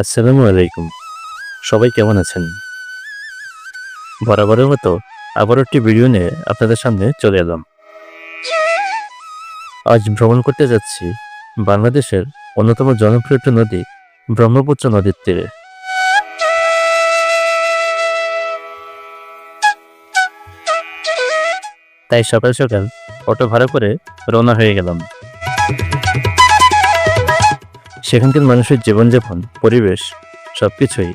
আসসালামু আলাইকুম। সবাই কেমন আছেন? বরাবরের মতো আবার একটি ভিডিও নিয়ে আপনাদের সামনে চলে এলাম। আজ ভ্রমণ করতে যাচ্ছি বাংলাদেশের অন্যতম জনপ্রিয় একটি নদী, ব্রহ্মপুত্র নদীর তীরে। তাই সকাল সকাল অটো ভাড়া করে রওনা হয়ে গেলাম। সেখানকার মানুষের জীবনযাপন, পরিবেশ, সবকিছুই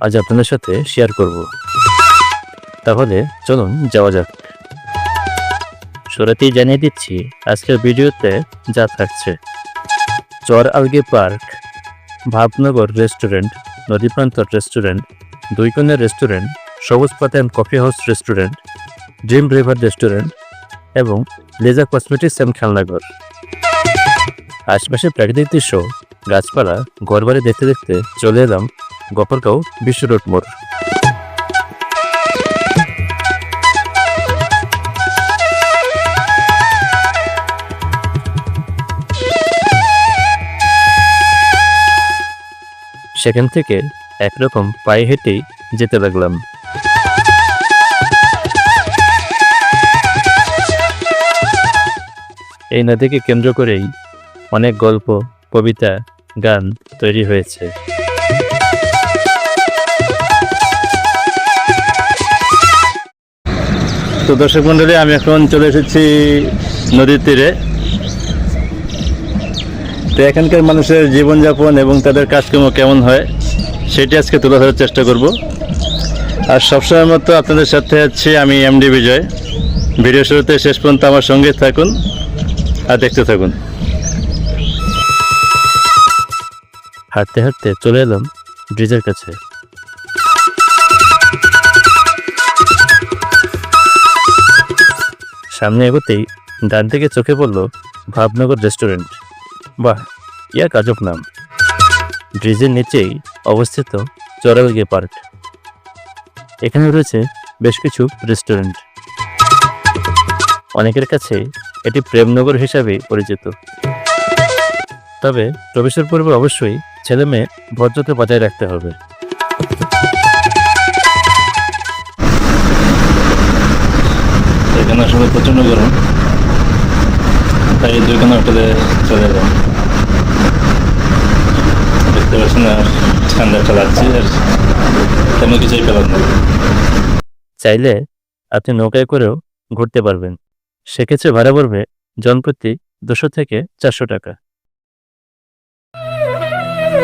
আজ আপনাদের সাথে শেয়ার করব। তাহলে চলুন যাওয়া যাক। শুরুতেই জানিয়ে দিচ্ছি, আজকের ভিডিওতে যা থাকছে। চর আলগে পার্ক, ভাবনগর রেস্টুরেন্ট, নদীপ্রান্তর রেস্টুরেন্ট দুইকনের রেস্টুরেন্ট, সবুজ পাতান coffee house restaurant, dream river restaurant এবং লেজার কসমেটিক্স অ্যান্ড খেলনাঘর। আশপাশে প্রাকৃতিক দৃশ্য গাছপালা ঘরবাড়ি দেখতে দেখতে চলে এলাম গফরগাঁও বিশ্ব রোড মোড়। সেখান থেকে একরকম পায়ে হেঁটেই যেতে লাগলাম। এই নদীকে কেন্দ্র করেই অনেক গল্প, কবিতা গান তৈরি হয়েছে। তো দর্শক মন্ডলী আমি এখন চলে এসেছি নদীর তীরে। তো এখানকার মানুষের জীবনযাপন এবং তাদের কাজকর্ম কেমন হয়, সেটি আজকে তুলে ধরার চেষ্টা করব। আর সবসময় মতো আপনাদের সাথে আছি আমি এমডি বিজয়। ভিডিও শুরুতে শেষ পর্যন্ত আমার সঙ্গে থাকুন আর দেখতে থাকুন। হাঁটতে হাঁটতে চলে এলাম ব্রিজের কাছে। সামনে এগোতেই ডান থেকে চোখে পড়ল ভাবনগর রেস্টুরেন্ট। বাহ ইয়া কাজব নাম। ব্রিজের নিচেই অবস্থিত চরালগে পার্ক। এখানে রয়েছে বেশ কিছু রেস্টুরেন্ট। অনেকের কাছে এটি প্রেমনগর হিসাবে পরিচিত। তবে প্রবেশের পূর্বে অবশ্যই ছেলে মেয়ে ভদ্রতা বজায় রাখতে হবে। এখানে আসলে প্রচণ্ড গরম তাই দুইখানে হোটেলে চলে এলাম দেখতে পাচ্ছি না ঠান্ডাটা লাগছে আর তেমন কিছুই পেলাম না। চাইলে আপনি নৌকায় করেও ঘুরতে পারবেন। সেক্ষেত্রে ভাড়া পড়বে জনপ্রতি দুশো থেকে চারশো টাকা।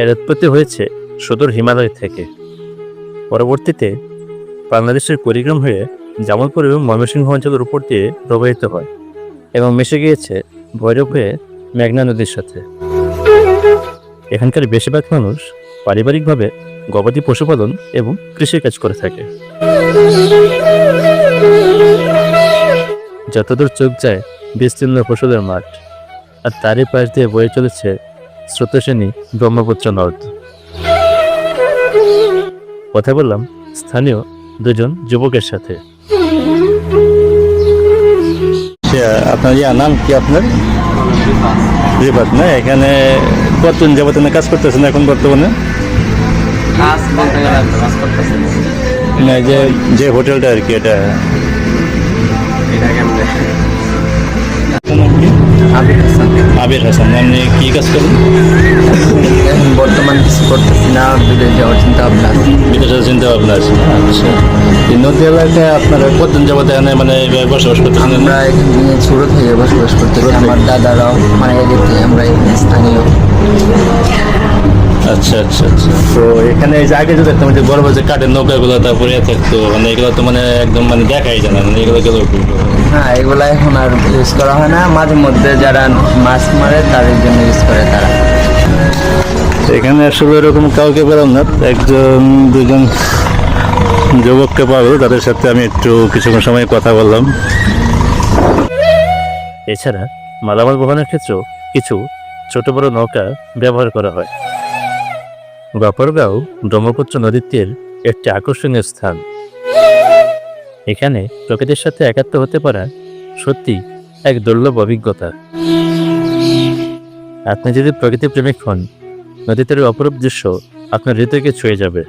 এর উৎপত্তি হয়েছে সুদূর হিমালয় থেকে। পরবর্তীতে বাংলাদেশের কুড়িগ্রাম হয়ে জামালপুর এবং ময়মনসিংহ অঞ্চলের উপর দিয়ে প্রবাহিত হয় এবং মিশে গিয়েছে ভৈরব হয়ে মেঘনা নদীর সাথে। এখানকার বেশিরভাগ মানুষ পারিবারিকভাবে গবাদি পশুপালন এবং কৃষিকাজ করে থাকে। যতদূর চোখ যায় বিস্তীর্ণ পশুদের মাঠ, আর তারই পাশ দিয়ে বয়ে চলেছে স্রোতসেনী ব্রহ্মপুত্র নদ কথা বললাম স্থানীয় দুজন যুবকের সাথে। আপনার ইয়া নাম কি আপনার? রিবাত না? এখানে কতদিন যাবত কাজ করতেছেন এখন বর্তমানে? কাজ বলতে গেলে কাজ করতেছে না। যে যে হোটেলটা আর কি এটা। এটা কেমনে? আবির হাসান। আপনি কি কাজ করেন? এখন বর্তমান কিছু করতেছি না বিদেশ যাওয়ার চিন্তা ভাবনা বিদেশ যাওয়ার চিন্তা ভাবনা আছে? আচ্ছা। নদী এলাকায় আপনারা কতদিন যাবত এখানে মানে বসবাস করতে আমরা এখানে ছোট থেকে বসবাস করতে আমার দাদারাও মানে এদিক থেকে আমরা এখানে স্থানীয়। আচ্ছা আচ্ছা আচ্ছা। তো এখানে এই যে আগে যে দেখতাম যে বড় বড় যে কাঠের নৌকাগুলো তারপরে থাকতো মানে এগুলো তো মানে একদম মানে দেখাই যায় না মানে এগুলো গেল হ্যাঁ এগুলো এখন আর ইউজ করা হয় না। মাঝে মধ্যে যারা মাছ মারে তাদের জন্য ইউজ করে তারা। এখানে আসলে এরকম কাউকে পেলাম না। একজন দুজন যুবককে পাবো তাদের সাথে আমি একটু কিছুক্ষণ সময় কথা বললাম। এছাড়া মালামাল বহনের ক্ষেত্রেও কিছু ছোট বড় নৌকা ব্যবহার করা হয়। গপরগাঁও ব্রহ্মপুত্র নদীর একটি আকর্ষণীয় স্থান। এখানে প্রকৃতির সাথে একাত্ম হতে পারা সত্যি এক দুর্লভ অভিজ্ঞতা। আপনি যদি প্রকৃতি প্রেমিক হন নদীতে অপরূপ দৃশ্য আপনার হৃদয়কে ছুঁয়ে যাবে।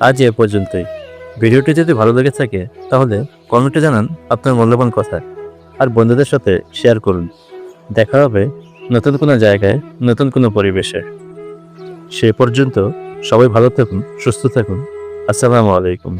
আজ এ পর্যন্তই। ভিডিওটি যদি ভালো লেগে থাকে, তাহলে কমেন্টে জানান আপনার মূল্যবান কথা। আর বন্ধুদের সাথে শেয়ার করুন। দেখা হবে নতুন কোনো জায়গায়, নতুন কোনো পরিবেশে। সে পর্যন্ত সবাই ভালো থাকুন, সুস্থ থাকুন। আসসালামু আলাইকুম।